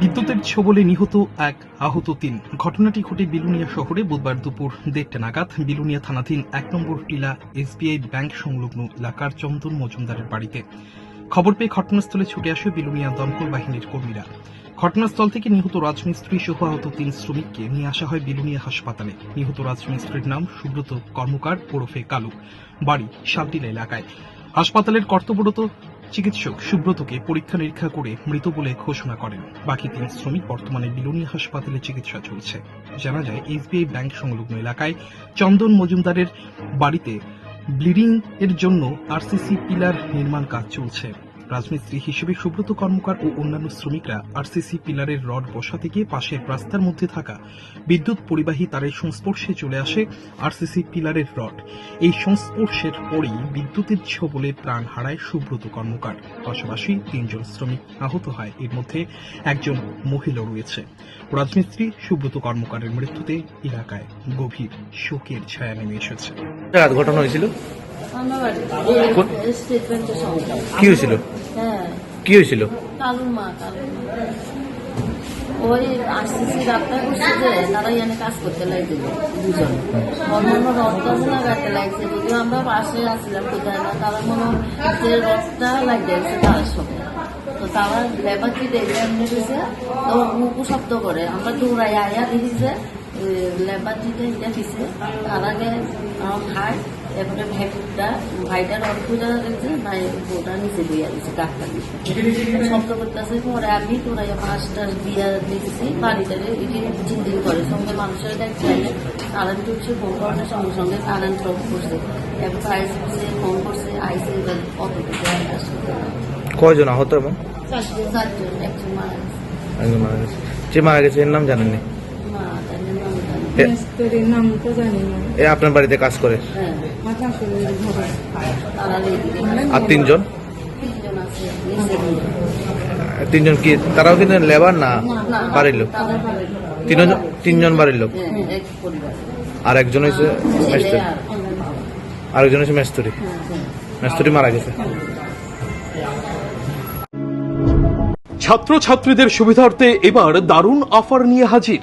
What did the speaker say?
বিদ্যুতের ছোবলে নিহত এক আহত তিন। ঘটনাটি ঘটে বিলুনিয়া শহরে বুধবার দুপুর দেড়টা নাগাদ। বিলুনিয়া থানাধীন এক নম্বর টিলা এসবিআই ব্যাংক সংলগ্ন এলাকার চন্দন মজুমদারের বাড়িতে। খবর পেয়ে ঘটনাস্থলে ছুটে আসে বিলুনিয়া দমকল বাহিনীর কর্মীরা। ঘটনাস্থল থেকে নিহত রাজমিস্ত্রি সহ আহত তিন শ্রমিককে নিয়ে আসা হয় বিলুনিয়া হাসপাতালে। নিহত রাজমিস্ত্রির নাম সুব্রত কর্মকার ওরফে কালু। বাড়ি শালটিলা এলাকায়। হাসপাতালের কর্তব্যরত চিকিৎসক সুব্রতকে পরীক্ষা নিরীক্ষা করে মৃত বলে ঘোষণা করেন। বাকি তিন শ্রমিক বর্তমানে বিলোনিয়া হাসপাতালে চিকিৎসা চলছে। জানা যায়, এসবিআই ব্যাংক সংলগ্ন এলাকায় চন্দন মজুমদারের বাড়িতে ব্লিডিং এর জন্য আরসিসি পিলার নির্মাণ কাজ চলছে। রাজমিস্ত্রি হিসেবে সুব্রত কর্মকার ও অন্যান্য শ্রমিকরা আরসিসি পিলারের রড বসাতে গিয়ে পাশের রাস্তার মধ্যে থাকা বিদ্যুৎ পরিবাহী তারের সংস্পর্শে চলে আসে আরসিসি পিলারের রড। এই সংস্পর্শের পরেই বিদ্যুতের ছোবলে প্রাণ হারায় সুব্রত কর্মকার। পাশাপাশি তিনজন শ্রমিক আহত হয়। এর মধ্যে একজন মহিলা রয়েছে। রাজমিস্ত্রি সুব্রত কর্মকারের মৃত্যুতে এলাকায় গভীর শোকের ছায়া নেমে এসেছে। ঘটনা হয়েছিল? কি হয়েছিল? হ্যাঁ কি হয়েছিল? কালুর মা কালুর মা ওই আরসিসি ডাক্তার কাজ করতে দুজন লাগছে যদিও আমরা পাশে আসছিলাম কোথায় না যে রথটা লাগিয়ে গেছে তার সঙ্গে তো তারা লেবার কি মুখু শব্দ করে আমরা দৌড়াই আয়া দেখি লেবার দিতে দিছে তার আগে আমার ভাই এরপরে ভাইটা ভাইটার অর্থটা দেখছে ভাই ওটা নিচে দিয়ে দিচ্ছে ডাক্তার শব্দ করতেছে পরে আমি তোরা পাঁচটা বিয়া দেখেছি বাড়িতে এটি চিন্তিত করে সঙ্গে মানুষের দেখছে কারেন্ট উঠছে ফোন করার সঙ্গে সঙ্গে কারেন্ট অফ করছে এবার আইসি ফোন করছে আইসি আসছে কয়জন আহত এবং চারজন গেছে একজন মারা গেছে যে মারা গেছে এর নাম জানেন না মা তাদের নাম জানি না। এ- মিস্ত্রির নাম তো জানি না এ আপনার বাড়িতে কাজ করে আর তিনজন? তিনজন কি, তারাও কিন্তু লেবার না? বাড়ির লোক। তিনজন তিনজন বাড়ির লোক? আর একজন হয়েছে মেস্তুরি। আর একজন হয়েছে মেস্তুরি। মেস্তুরি মারা গেছে। ছাত্রছাত্রীদের সুবিধার্থে এবার দারুণ অফার নিয়ে হাজির।